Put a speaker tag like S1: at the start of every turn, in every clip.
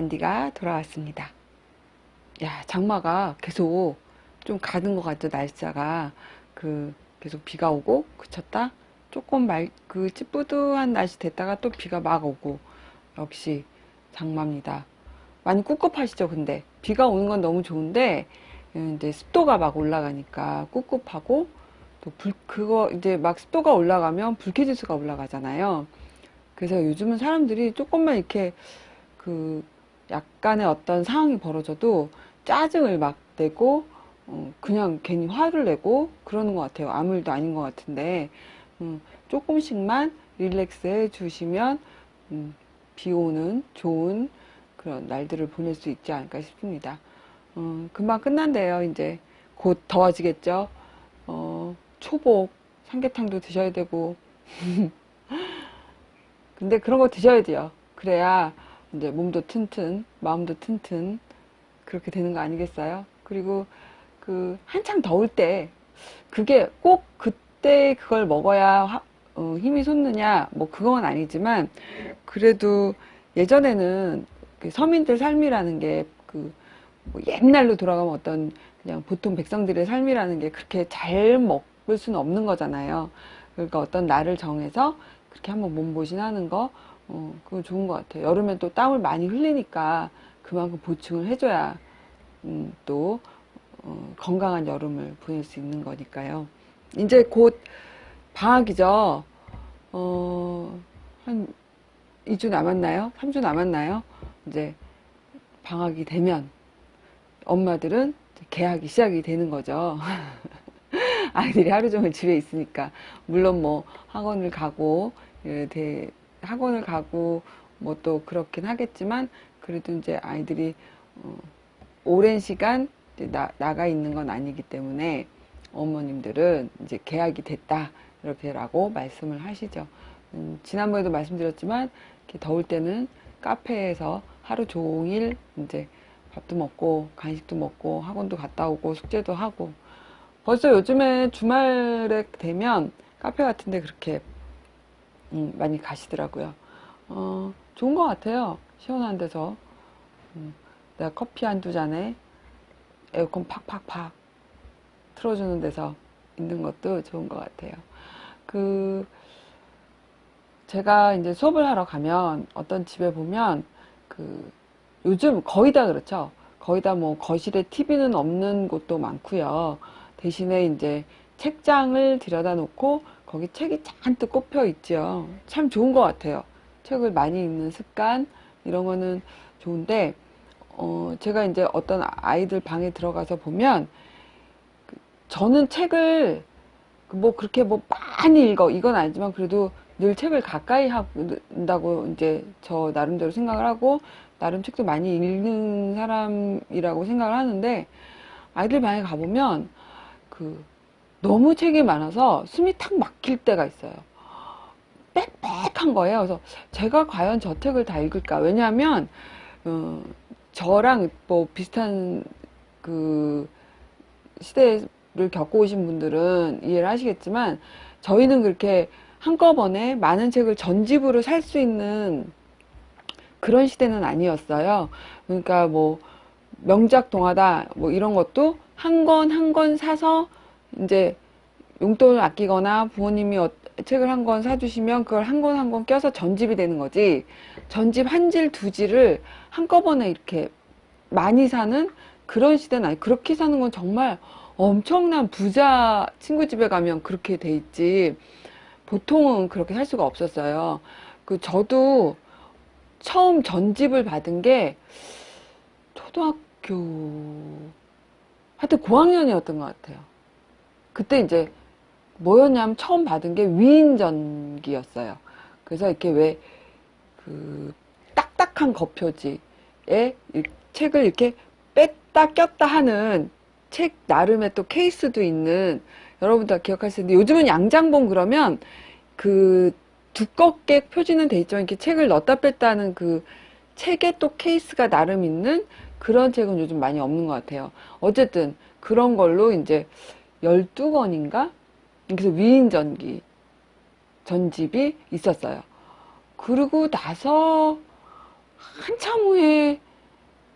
S1: 단디가 돌아왔습니다. 야, 장마가 계속 좀 가는 것 같죠, 날짜가. 그, 계속 비가 오고, 그쳤다? 조금 말, 그 찌뿌드한 날씨 됐다가 또 비가 막 오고. 역시 장마입니다. 많이 꿉꿉하시죠, 근데. 비가 오는 건 너무 좋은데, 음, 이제 습도가 막 올라가니까 꿉꿉하고, 또 불, 그거, 이제 막 습도가 올라가면 불쾌지수가 올라가잖아요. 그래서 요즘은 사람들이 조금만 이렇게 그 약간의 어떤 상황이 벌어져도 짜증을 막 내고 어, 그냥 괜히 화를 내고 그러는 것 같아요. 아무 일도 아닌 것 같은데 음, 조금씩만 릴렉스 해 주시면 음, 비 오는 좋은 그런 날들을 보낼 수 있지 않을까 싶습니다. 어, 금방 끝난대요. 이제 곧 더워지겠죠. 어, 초복 삼계탕도 드셔야 되고 근데 그런 거 드셔야 돼요. 그래야 이제 몸도 튼튼, 마음도 튼튼 그렇게 되는 거 아니겠어요? 그리고 그 한창 더울 때 그게 꼭 그때 그걸 먹어야 화- 어, 힘이 솟느냐 뭐 그건 아니지만 그래도 예전에는 그 서민들 삶이라는 게그 뭐 옛날로 돌아가면 어떤 그냥 보통 백성들의 삶이라는 게 그렇게 잘 먹을 수는 없는 거잖아요. 그러니까 어떤 날을 정해서 그렇게 한번 몸보신하는 거, 어, 그거 좋은 것 같아요. 여름엔 또 땀을 많이 흘리니까 그만큼 보충을 해줘야 음, 또 어, 건강한 여름을 보낼 수 있는 거니까요. 이제 곧 방학이죠. 어, 한 2주 남았나요? 3주 남았나요? 이제 방학이 되면 엄마들은 개학이 시작이 되는 거죠. 아이들이 하루 종일 집에 있으니까 물론 뭐 학원을 가고 예, 대- 학원을 가고 뭐 또 그렇긴 하겠지만 그래도 이제 아이들이 어, 오랜 시간 나, 나가 있는 건 아니기 때문에 어머님들은 이제 계약이 됐다 이렇게라고 말씀을 하시죠. 음, 지난번에도 말씀드렸지만 더울 때는 카페에서 하루 종일 이제 밥도 먹고 간식도 먹고 학원도 갔다 오고 숙제도 하고 벌써 요즘에 주말에 되면 카페 같은데 그렇게 음, 많이 가시더라고요. 어, 좋은 것 같아요. 시원한 데서 음, 내가 커피 한 두 잔에 에어컨 팍팍팍 틀어주는 데서 있는 것도 좋은 것 같아요. 그 제가 이제 수업을 하러 가면 어떤 집에 보면 그 요즘 거의 다 그렇죠. 거의 다 뭐 거실에 TV는 없는 곳도 많고요. 대신에 이제 책장을 들여다 놓고 거기 책이 잔뜩 꼽혀 있죠. 참 좋은 것 같아요. 책을 많이 읽는 습관 이런 거는 좋은데 어 제가 이제 어떤 아이들 방에 들어가서 보면 그 저는 책을 그뭐 그렇게 뭐 많이 읽어 이건 아니지만 그래도 늘 책을 가까이 한다고 이제 저 나름대로 생각을 하고 나름 책도 많이 읽는 사람이라고 생각을 하는데 아이들 방에 가보면 그 너무 책이 많아서 숨이 탁 막힐 때가 있어요. 빽빽한 거예요. 그래서 제가 과연 저 책을 다 읽을까? 왜냐하면 어, 저랑 뭐 비슷한 그 시대를 겪어오신 분들은 이해를 하시겠지만 저희는 그렇게 한꺼번에 많은 책을 전집으로 살 수 있는 그런 시대는 아니었어요. 그러니까 뭐 명작 동화다 뭐 이런 것도 한 권 한 권 사서 이제 용돈을 아끼거나 부모님이 어- 책을 한 권 사주시면 그걸 한 권 한 권 껴서 전집이 되는 거지. 전집 한 질, 두 질을 한꺼번에 이렇게 많이 사는 그런 시대는 아니. 그렇게 사는 건 정말 엄청난 부자 친구 집에 가면 그렇게 돼 있지. 보통은 그렇게 살 수가 없었어요. 그 저도 처음 전집을 받은 게 초등학교 하여튼 고학년이었던 것 같아요. 그때 이제 뭐였냐면 처음 받은 게 위인전기였어요. 그래서 이렇게 왜 그 딱딱한 겉표지에 이 책을 이렇게 뺐다 꼈다 하는 책 나름의 또 케이스도 있는 여러분들 텐데 요즘은 양장본 그러면 그 두껍게 표지는 돼 있지만 이렇게 책을 넣었다 뺐다 하는 그 책에 또 케이스가 나름 있는 그런 책은 요즘 많이 없는 것 같아요. 어쨌든 그런 걸로 이제 12권인가? 그래서 위인전기 전집이 있었어요. 그러고 나서 한참 후에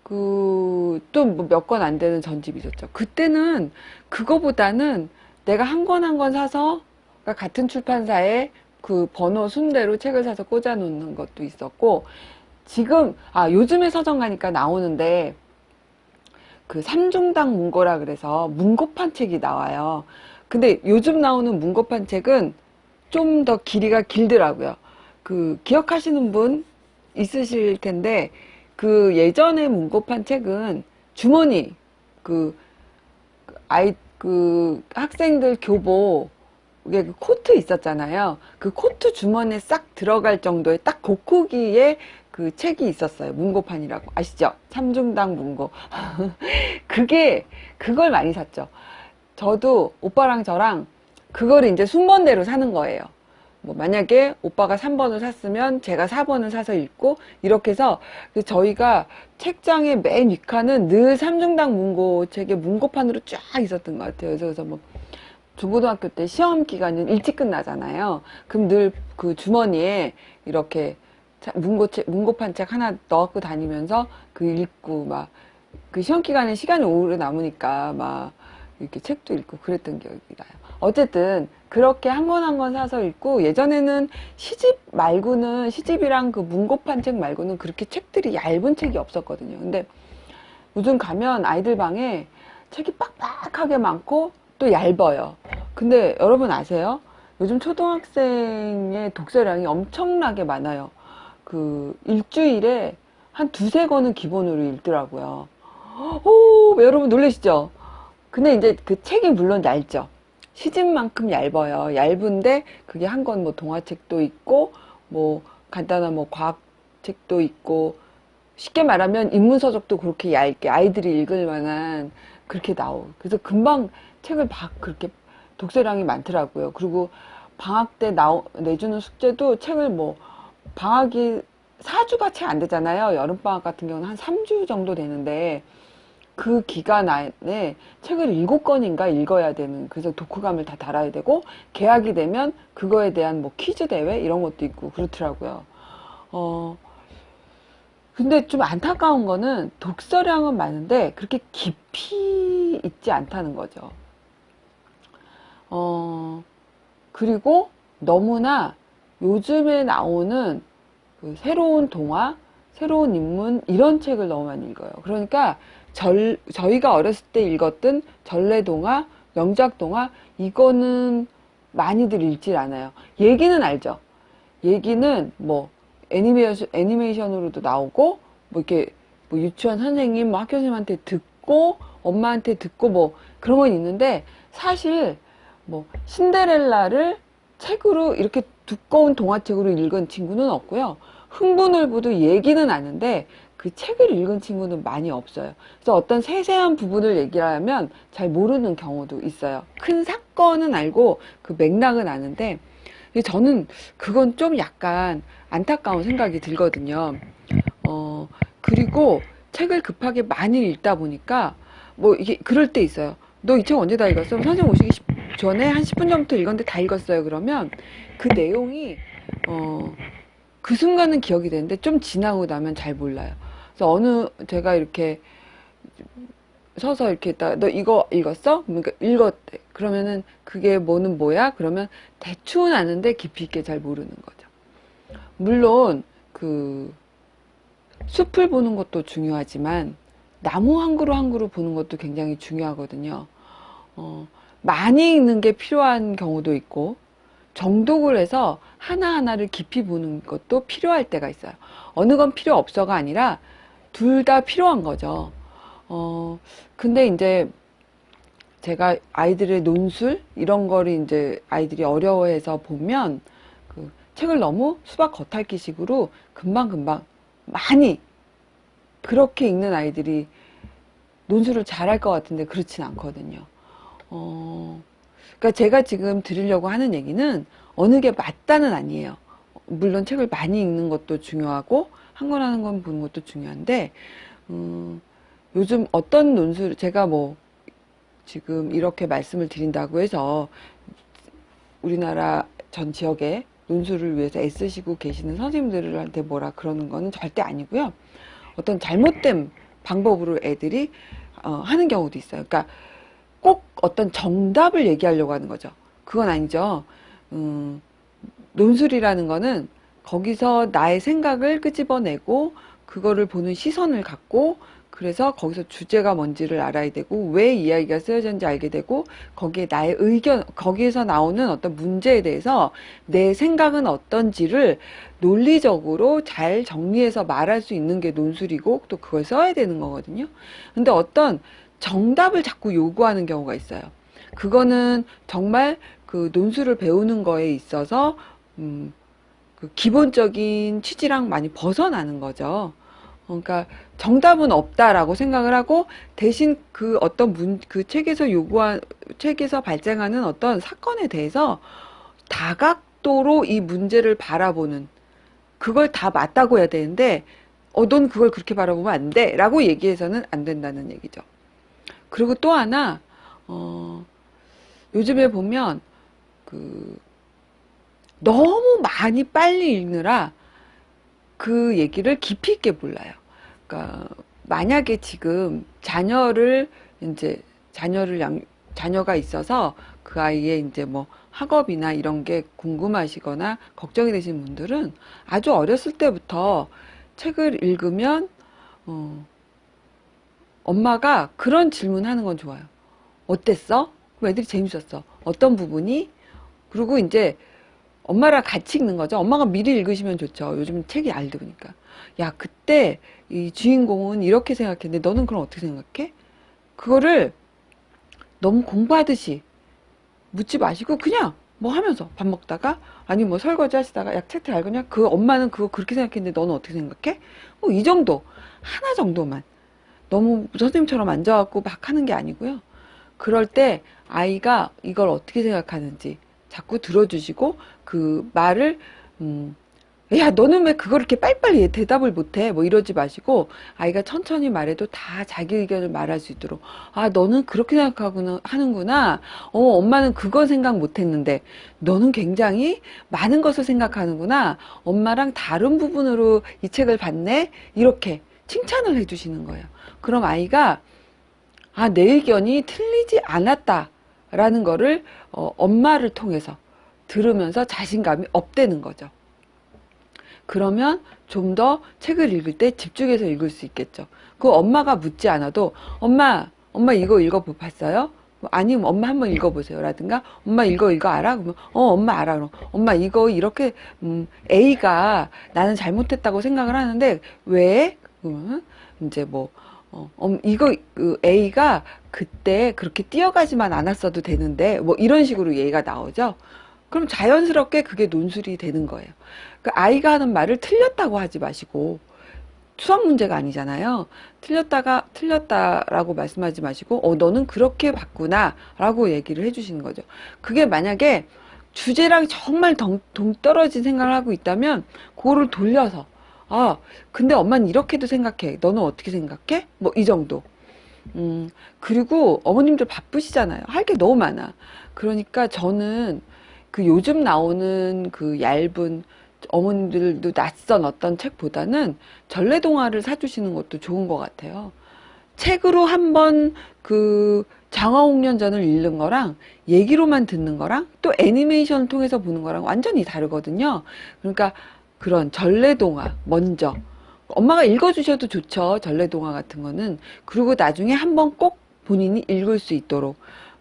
S1: 그, 또 몇 권 안 되는 전집이 있었죠. 그때는 그거보다는 내가 한 권 한 권 사서, 그러니까 같은 출판사에 그 번호 순대로 책을 사서 꽂아 놓는 것도 있었고, 지금, 아, 요즘에 서점 가니까 나오는데, 그 삼중당 문고라 그래서 문고판 책이 나와요. 근데 요즘 나오는 문고판 책은 좀 더 길이가 길더라고요. 그 기억하시는 분 있으실 텐데 그 예전에 문고판 책은 주머니 그 아이 그 학생들 교복 이게 그 코트 있었잖아요. 그 코트 주머니에 싹 들어갈 정도의 딱그 크기의 그 책이 있었어요. 문고판이라고 아시죠? 삼중당 문고. 그게 그걸 많이 샀죠. 저도 오빠랑 저랑 그거를 이제 순번대로 사는 거예요. 뭐 만약에 오빠가 3번을 샀으면 제가 4번을 사서 읽고 이렇게 해서 그 저희가 책장의 맨 윗칸은 늘 삼중당 문고 책의 문고판으로 쫙 있었던 것 같아요. 그래서, 그래서 뭐 중고등학교 때 시험 기간은 일찍 끝나잖아요. 그럼 늘 그 주머니에 이렇게 자- 문고책, 문고판 책 하나 넣고 다니면서 그 읽고 막 그 시험 기간에 시간이 오래 남으니까 막 이렇게 책도 읽고 그랬던 기억이 나요. 어쨌든 그렇게 한 권 한 권 사서 읽고 예전에는 시집 말고는 시집이랑 그 문고판 책 말고는 그렇게 책들이 얇은 책이 없었거든요. 근데 요즘 가면 아이들 방에 책이 빡빡하게 많고 또 얇아요. 근데 여러분 아세요? 요즘 초등학생의 독서량이 엄청나게 많아요. 그 일주일에 한 두세 권은 기본으로 읽더라고요. 오, 여러분 놀라시죠? 근데 이제 그 책이 물론 얇죠. 시집만큼 얇아요. 얇은데 그게 한 권 뭐 동화책도 있고 뭐 간단한 뭐 과학책도 있고 쉽게 말하면 인문서적도 그렇게 얇게 아이들이 읽을 만한 그렇게 나오. 그래서 금방 책을 막 그렇게 독서량이 많더라고요. 그리고 방학 때 나오, 내주는 숙제도 책을 뭐 방학이 4주가 채 안 되잖아요. 여름방학 같은 경우는 한 3주 정도 되는데 그 기간 안에 책을 7권인가 읽어야 되는 그래서 독후감을 다 달아야 되고 개학이 되면 그거에 대한 뭐 퀴즈 대회 이런 것도 있고 그렇더라고요. 어 근데 좀 안타까운 거는 독서량은 많은데 그렇게 깊이 있지 않다는 거죠. 어 그리고 너무나 요즘에 나오는 그 새로운 동화, 새로운 인문 이런 책을 너무 많이 읽어요. 그러니까 절, 저희가 어렸을 때 읽었던 전래동화, 명작동화 이거는 많이들 읽질 않아요. 얘기는 알죠. 얘기는 뭐 애니메이션, 애니메이션으로도 나오고 뭐 이렇게 뭐 유치원 선생님, 뭐 학교 선생님한테 듣고 엄마한테 듣고 뭐 그런 건 있는데 사실 뭐 신데렐라를 책으로 이렇게 두꺼운 동화책으로 읽은 친구는 없고요. 흥분을 보도 얘기는 아는데 그 책을 읽은 친구는 많이 없어요. 그래서 어떤 세세한 부분을 얘기를 하면 잘 모르는 경우도 있어요. 큰 사건은 알고 그 맥락은 아는데 저는 그건 좀 약간 안타까운 생각이 들거든요. 어, 그리고 책을 급하게 많이 읽다 보니까 뭐 이게 그럴 때 있어요. 너 이 책 언제 다 읽었어? 선생님 오시기 전에 한 10분 전부터 읽었는데 다 읽었어요. 그러면 그 내용이 어, 그 순간은 기억이 되는데 좀 지나고 나면 잘 몰라요. 그래서 어느 제가 이렇게 서서 이렇게 있다 너 이거 읽었어? 그러니까 읽었대. 그러면은 그게 뭐는 뭐야? 그러면 대충은 아는데 깊이 있게 잘 모르는 거죠. 물론 그 숲을 보는 것도 중요하지만 나무 한 그루 한 그루 보는 것도 굉장히 중요하거든요. 어, 많이 읽는 게 필요한 경우도 있고 정독을 해서 하나하나를 깊이 보는 것도 필요할 때가 있어요. 어느 건 필요 없어가 아니라 둘 다 필요한 거죠. 어, 근데 이제 제가 아이들의 논술 이런 거를 이제 아이들이 어려워해서 보면 그 책을 너무 수박 겉핥기식으로 금방금방 많이 그렇게 읽는 아이들이 논술을 잘할 것 같은데 그렇진 않거든요. 어, 그러니까 제가 지금 드리려고 하는 얘기는 어느 게 맞다는 아니에요. 물론 책을 많이 읽는 것도 중요하고 한 권 하는 건 보는 것도 중요한데 음, 요즘 어떤 논술 제가 뭐 지금 이렇게 말씀을 드린다고 해서 우리나라 전 지역에 논술을 위해서 애쓰시고 계시는 선생님들한테 뭐라 그러는 거는 절대 아니고요. 어떤 잘못된 방법으로 애들이 어, 하는 경우도 있어요. 그러니까 꼭 어떤 정답을 얘기하려고 하는 거죠. 그건 아니죠. 음, 논술이라는 거는 거기서 나의 생각을 끄집어내고 그거를 보는 시선을 갖고 그래서 거기서 주제가 뭔지를 알아야 되고 왜 이야기가 쓰여졌는지 알게 되고 거기에 나의 의견 거기에서 나오는 어떤 문제에 대해서 내 생각은 어떤지를 논리적으로 잘 정리해서 말할 수 있는 게 논술이고 또 그걸 써야 되는 거거든요. 근데 어떤 정답을 자꾸 요구하는 경우가 있어요. 그거는 정말 그 논술을 배우는 거에 있어서 음, 그 기본적인 취지랑 많이 벗어나는 거죠. 그러니까 정답은 없다라고 생각을 하고 대신 그 어떤 문, 그 책에서 요구한, 책에서 발생하는 어떤 사건에 대해서 다각도로 이 문제를 바라보는 그걸 다 맞다고 해야 되는데 어, 넌 그걸 그렇게 바라보면 안 돼. 라고 얘기해서는 안 된다는 얘기죠. 그리고 또 하나, 어, 요즘에 보면 그 너무 많이 빨리 읽느라 그 얘기를 깊이 있게 몰라요. 그러니까 만약에 지금 자녀를 이제 자녀를 양 자녀가 있어서 그 아이의 이제 뭐 학업이나 이런 게 궁금하시거나 걱정이 되시는 분들은 아주 어렸을 때부터 책을 읽으면 어, 엄마가 그런 질문하는 건 좋아요. 어땠어? 그럼 애들이 재밌었어. 어떤 부분이? 그리고 이제 엄마랑 같이 읽는 거죠. 엄마가 미리 읽으시면 좋죠. 요즘 책이 알드보니까. 야, 그때 이 주인공은 이렇게 생각했는데 너는 그럼 어떻게 생각해? 그거를 너무 공부하듯이 묻지 마시고 그냥 뭐 하면서 밥 먹다가 아니 뭐 설거지 하시다가 야 책트 알거냐? 그 엄마는 그거 그렇게 생각했는데 너는 어떻게 생각해? 뭐 이 정도 하나 정도만 너무 선생님처럼 앉아갖고 막 하는 게 아니고요. 그럴 때 아이가 이걸 어떻게 생각하는지 자꾸 들어주시고 그 말을 음, 야 너는 왜 그걸 이렇게 빨리빨리 대답을 못해? 뭐 이러지 마시고 아이가 천천히 말해도 다 자기 의견을 말할 수 있도록. 아 너는 그렇게 생각하구나 하는구나. 어 엄마는 그건 생각 못했는데 너는 굉장히 많은 것을 생각하는구나. 엄마랑 다른 부분으로 이 책을 봤네. 이렇게 칭찬을 해주시는 거예요 그럼 아이가 아 내 의견이 틀리지 않았다라는 거를 어, 엄마를 통해서 들으면서 자신감이 업되는 거죠. 그러면 좀 더 책을 읽을 때 집중해서 읽을 수 있겠죠. 그 엄마가 묻지 않아도 엄마, 엄마 이거 읽어봤어요? 아니면 엄마 한번 읽어보세요. 라든가 엄마 이거 이거 알아? 그러면 어 엄마 알아. 그럼 엄마 이거 이렇게 음, A가 나는 잘못했다고 생각을 하는데 왜? 이제 뭐 어, 음, 이거 그 A가 그때 그렇게 뛰어가지만 않았어도 되는데 뭐 이런 식으로 얘기가 나오죠. 그럼 자연스럽게 그게 논술이 되는 거예요. 그 아이가 하는 말을 틀렸다고 하지 마시고 수학 문제가 아니잖아요. 틀렸다가 틀렸다라고 말씀하지 마시고 어 너는 그렇게 봤구나라고 얘기를 해주시는 거죠. 그게 만약에 주제랑 정말 동, 동떨어진 생각을 하고 있다면 그거를 돌려서 아 근데 엄마는 이렇게도 생각해. 너는 어떻게 생각해? 뭐 이 정도. 음 그리고 어머님들 바쁘시잖아요. 할 게 너무 많아. 그러니까 저는 그 요즘 나오는 그 얇은 어머님들도 낯선 어떤 책보다는 전래동화를 사주시는 것도 좋은 것 같아요. 책으로 한번 그 장화홍련전을 읽는 거랑 얘기로만 듣는 거랑 또 애니메이션을 통해서 보는 거랑 완전히 다르거든요. 그러니까 그런 전래동화 먼저 엄마가 읽어주셔도 좋죠. 전래동화 같은 거는. 그리고 나중에 한번 꼭 본인이 읽을 수 있도록.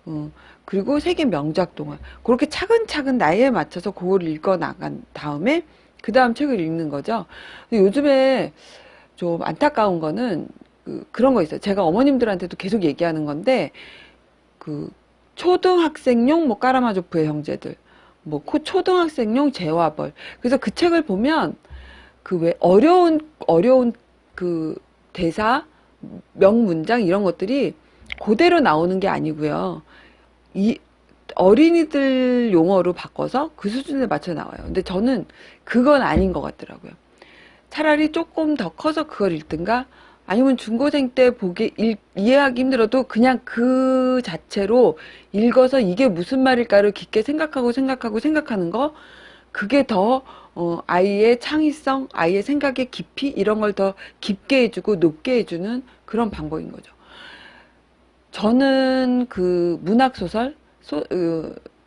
S1: 어, 그리고 세계 명작 동화 그렇게 차근차근 나이에 맞춰서 그걸 읽어 나간 다음에 그 다음 책을 읽는 거죠. 요즘에 좀 안타까운 거는 그 그런 거 있어요. 제가 어머님들한테도 계속 얘기하는 건데 그 초등학생용 뭐 까라마조프의 형제들 뭐 초등학생용 재화벌 그래서 그 책을 보면 그 왜 어려운 어려운 그 대사 명문장 이런 것들이 그대로 나오는 게 아니고요. 이 어린이들 용어로 바꿔서 그 수준에 맞춰 나와요. 근데 저는 그건 아닌 것 같더라고요. 차라리 조금 더 커서 그걸 읽든가 아니면 중고생 때 보기 일, 이해하기 힘들어도 그냥 그 자체로 읽어서 이게 무슨 말일까를 깊게 생각하고 생각하고 생각하는 거 그게 더 어, 아이의 창의성, 아이의 생각의 깊이 이런 걸 더 깊게 해주고 높게 해주는 그런 방법인 거죠. 저는 그 문학 소설,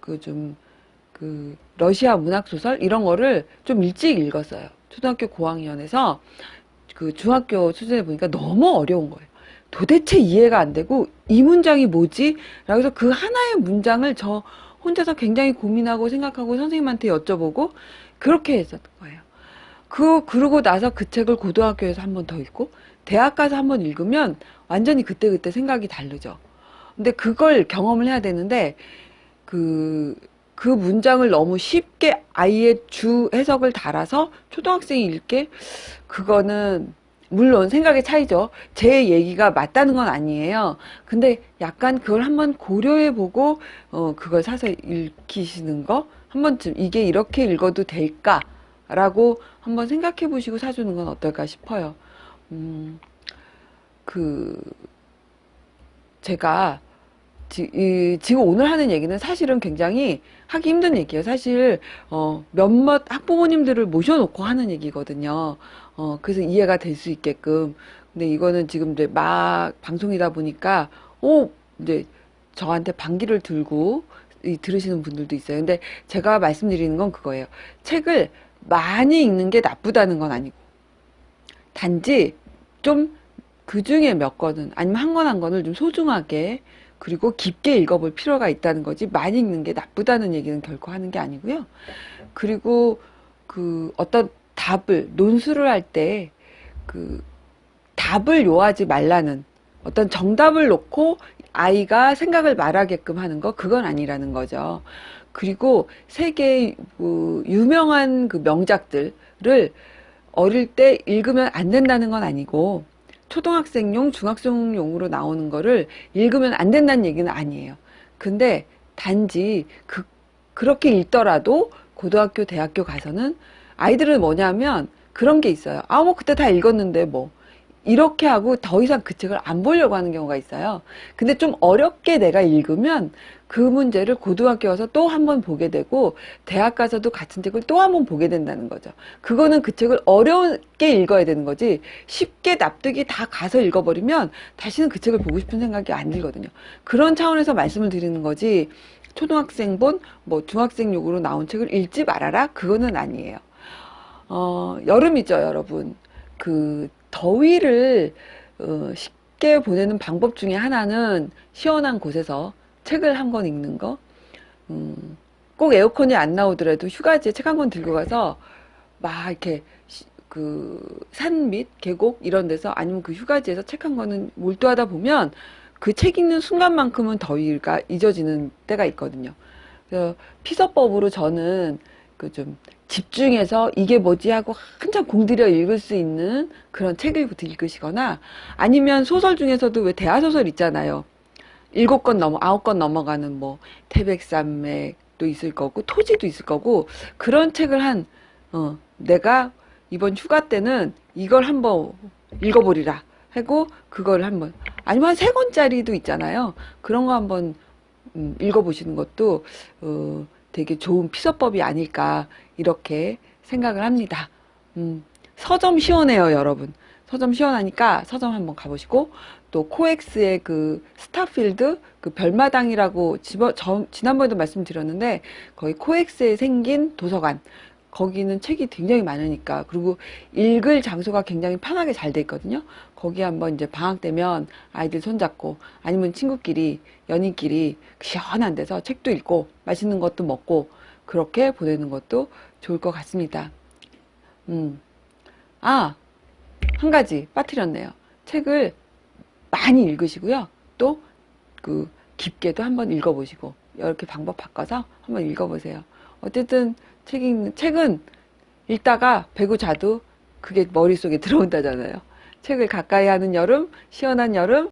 S1: 그좀그 러시아 문학 소설 이런 거를 좀 일찍 읽었어요. 초등학교 고학년에서 그 중학교 수준에 보니까 너무 어려운 거예요. 도대체 이해가 안 되고 이 문장이 뭐지? 라고 해서 그 하나의 문장을 저 혼자서 굉장히 고민하고 생각하고 선생님한테 여쭤보고 그렇게 했었던 거예요. 그 그러고 나서 그 책을 고등학교에서 한 번 더 읽고 대학 가서 한 번 읽으면 완전히 그때그때 생각이 다르죠. 근데 그걸 경험을 해야 되는데 그, 그 문장을 너무 쉽게 아이의 주 해석을 달아서 초등학생이 읽게 그거는 물론 생각의 차이죠. 제 얘기가 맞다는 건 아니에요. 근데 약간 그걸 한번 고려해 보고 어 그걸 사서 읽히시는 거 한 번쯤 이게 이렇게 읽어도 될까 라고 한번 생각해 보시고 사주는 건 어떨까 싶어요. 음, 그 제가 지, 이, 지금 오늘 하는 얘기는 사실은 굉장히 하기 힘든 얘기예요. 사실 어, 몇몇 학부모님들을 모셔놓고 하는 얘기거든요. 어, 그래서 이해가 될 수 있게끔. 근데 이거는 지금 이제 막 방송이다 보니까 오 이제 저한테 반기를 들고 이, 들으시는 분들도 있어요. 근데 제가 말씀드리는 건 그거예요. 책을 많이 읽는 게 나쁘다는 건 아니고 단지 좀 그 중에 몇 권은 아니면 한 권한 권을 좀 소중하게 그리고 깊게 읽어볼 필요가 있다는 거지 많이 읽는 게 나쁘다는 얘기는 결코 하는 게 아니고요. 그리고 그 어떤 답을 논술을 할 때 그 답을 요하지 말라는 어떤 정답을 놓고 아이가 생각을 말하게끔 하는 거 그건 아니라는 거죠. 그리고 세계의 그 유명한 그 명작들을 어릴 때 읽으면 안 된다는 건 아니고 초등학생용, 중학생용으로 나오는 거를 읽으면 안 된다는 얘기는 아니에요. 근데 단지 그, 그렇게 읽더라도 고등학교, 대학교 가서는 아이들은 뭐냐면 그런 게 있어요. 아, 뭐 그때 다 읽었는데 뭐. 이렇게 하고 더 이상 그 책을 안 보려고 하는 경우가 있어요. 근데 좀 어렵게 내가 읽으면 그 문제를 고등학교 와서 또 한 번 보게 되고 대학 가서도 같은 책을 또 한 번 보게 된다는 거죠. 그거는 그 책을 어렵게 읽어야 되는 거지 쉽게 납득이 다 가서 읽어버리면 다시는 그 책을 보고 싶은 생각이 안 들거든요. 그런 차원에서 말씀을 드리는 거지 초등학생 본 뭐 중학생용으로 나온 책을 읽지 말아라 그거는 아니에요. 어, 여름이죠 여러분. 그 더위를 어, 쉽게 보내는 방법 중에 하나는 시원한 곳에서 책을 한 권 읽는 거. 음, 꼭 에어컨이 안 나오더라도 휴가지에 책 한 권 들고 가서 막 이렇게 그 산 밑 계곡 이런 데서 아니면 그 휴가지에서 책 한 권은 몰두하다 보면 그 책 읽는 순간만큼은 더위가 잊어지는 때가 있거든요. 그래서 피서법으로 저는 그 좀 집중해서 이게 뭐지 하고 한참 공들여 읽을 수 있는 그런 책을부터 읽으시거나 아니면 소설 중에서도 왜 대하소설 있잖아요. 일곱 권 넘어 아홉 권 넘어가는 뭐 태백산맥도 있을 거고 토지도 있을 거고 그런 책을 한 어, 내가 이번 휴가 때는 이걸 한번 읽어보리라 하고 그걸 한번 아니면 한 세 권짜리도 있잖아요. 그런 거 한번 음, 읽어보시는 것도 어, 되게 좋은 피서법이 아닐까 이렇게 생각을 합니다. 음, 서점 시원해요, 여러분. 서점 시원하니까 서점 한번 가보시고 또 코엑스의 그 스타필드 그 별마당이라고 집어, 저, 지난번에도 말씀드렸는데 거기 코엑스에 생긴 도서관 거기는 책이 굉장히 많으니까 그리고 읽을 장소가 굉장히 편하게 잘 돼 있거든요. 거기 한번 이제 방학 되면 아이들 손잡고 아니면 친구끼리 연인끼리 시원한 데서 책도 읽고 맛있는 것도 먹고 그렇게 보내는 것도 좋을 것 같습니다. 음. 아, 한 가지 빠뜨렸네요. 책을 많이 읽으시고요. 또 그 깊게도 한번 읽어보시고 이렇게 방법 바꿔서 한번 읽어보세요. 어쨌든 책 읽는 책은 읽다가 배고 자도 그게 머릿속에 들어온다잖아요. 책을 가까이 하는 여름, 시원한 여름,